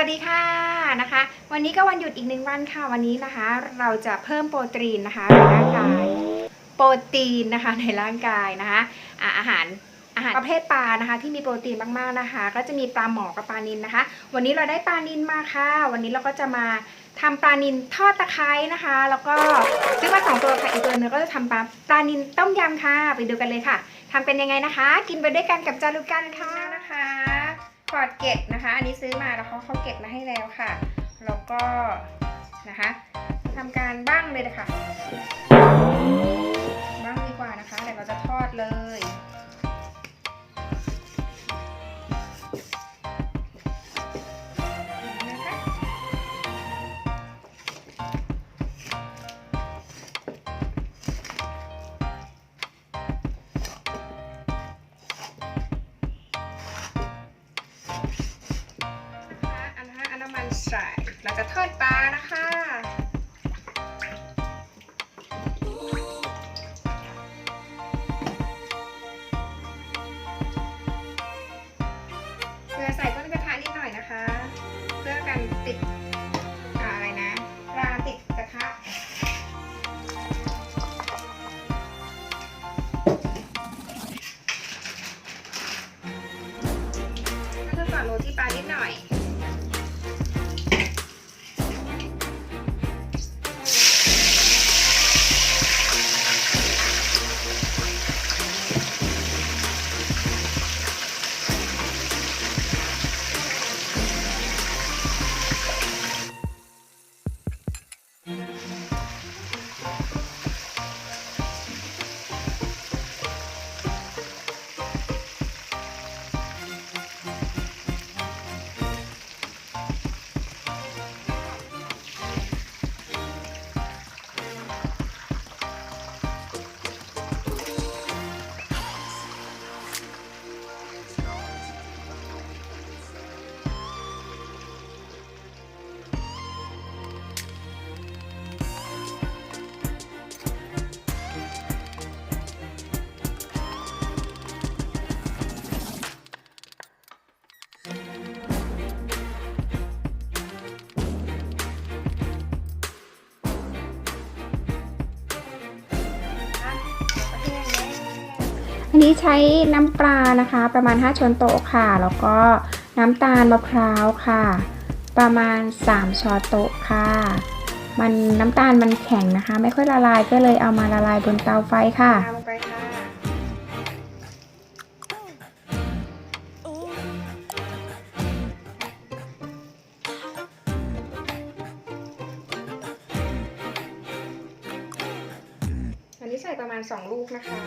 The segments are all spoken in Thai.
วัสดีค่ะนะคะ วันนี้ก็วันหยุดอีกหนึ่งวันค่ะวันนี้นะคะ เราจะเพิ่มโปรตีนนะคะในร่างกาย โปรตีนนะคะในร่างกายนะคะอะอาหารอาหารประเภทปลานะคะ ที่มีโปรตีนมากๆนะคะ ก็จะมีปลาหมอกับปลานิลนะคะ วันนี้เราได้ปลานิลมาค่ะ วันนี้เราก็จะมาทำปลานิลทอดตะไคร้นะคะ แล้วก็ซื้อมาสองตัวค่ะอีกตัวนึงก็จะทำปลาปลานิลต้มยำค่ะ ไปดูกันเลยค่ะทำเป็นยังไงนะคะ กินไปด้วยกันกับจารุกันค่ะ ขอดเกล็ดนะคะ อันนี้ซื้อมาแล้วเขาเขาเก็บมาให้แล้วค่ะ แล้วก็นะคะทำการบ้างเลยนะคะบ้างดีกว่านะคะเดี๋ยวเราจะทอดเลย ใส่เราจะทอดปลานะคะเกลือใส่ต้นกระทะนิดหน่อยนะคะ เพื่อกันติดอะไรนะราติดกระทะเพื่อก่อนโรยที่ปลานิดหน่อย อันนี้ใช้น้ำปลานะคะ ประมาณ 5 ช้อนโต๊ะค่ะ แล้วก็น้ำตาลมะพร้าวค่ะ ประมาณ 3 ช้อนโต๊ะค่ะ มันน้ำตาลมันแข็งนะคะ ไม่ค่อยละลายก็เลยเอามาละลายบนเตาไฟค่ะลงไปค่ะอันนี้ใส่ประมาณ 2 ลูกนะคะ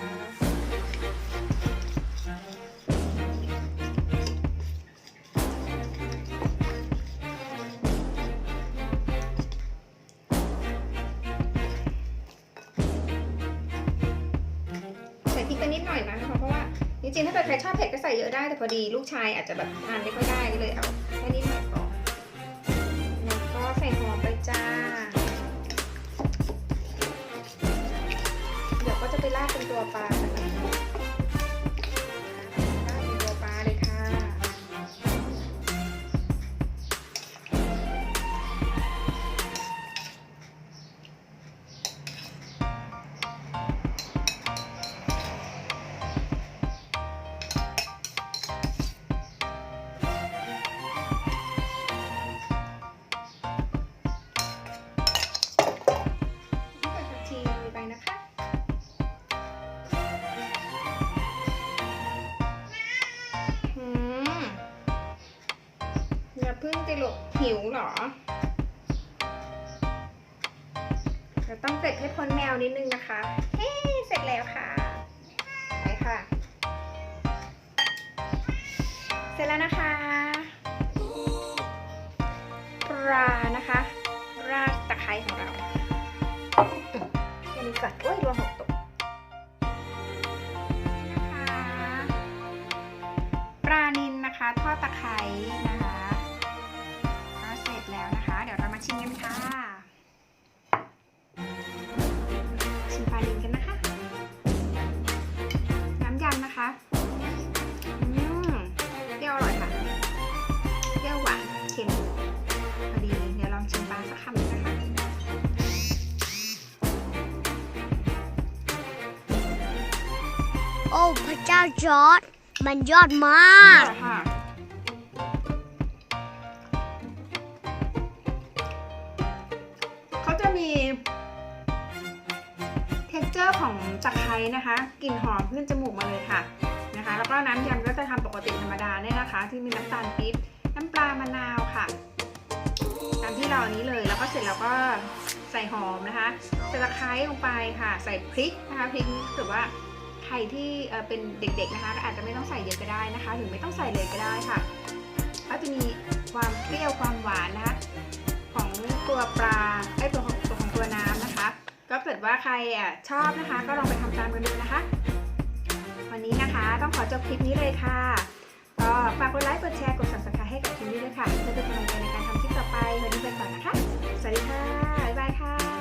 ริงๆ ถ้าเกิดใครชอบเผ็ดก็ใส่เยอะได้แต่พอดีลูกชายอาจจะแบบทานไม่ค่อยได้ก็เลยเอาแค่นี้หน่อยพอแล้วก็ใส่หอมไปจ้า เดี๋ยวก็จะไปราดเป็นตัวปลา ลกหิวเหรอเราต้องเสร็จให้พ้นแมวนิดนึงนะคะ เฮ้เสร็จแล้วค่ะ ไปค่ะ เสร็จแล้วนะคะ ปลานะคะ ราดตะไคร้ของเรา โอ้พระเจ้าจอร์ดมันยอดมาก ค่ะเขาจะมีเท็กเจอร์ของตะไคร้นะคะกลิ่นหอมขึ้นจมูกมาเลยค่ะนะคะ แล้วก็น้ำยำก็จะทำปกติธรรมดาเนี่ยนะคะ ที่มีน้ำตาลปี๊บน้ำปลามะนาวค่ะ ตามที่เราอันนี้เลยแล้วก็เสร็จแล้วก็ใส่หอมนะคะใส่ตะไคร้ลงไปค่ะ ใส่พริกนะคะพริกหรือว่า รที่เป็นเด็กๆนะคะก็อาจจะไม่ต้องใส่เยอะก็ได้นะคะ หรือไม่ต้องใส่เลยก็ได้ค่ะก็จะมีความเปรี้ยวความหวานนะคะของตัวปลาไอ้ตัวของตัวของตัวน้ำนะคะ ก็เกิดว่าใครอะชอบนะคะ ก็ลองไปทำตามกันดูนะคะ วันนี้นะคะต้องขอจบคลิปนี้เลยค่ะก็ฝากกดไลค์กดแชร์กด subscribe ให้กับคลิปนี้ด้วยค่ะเพื่อเป็นกำลังใจในการทำคลิปต่อไปวันนี้ไปก่อนนะคะ สวัสดีค่ะบายค่ะ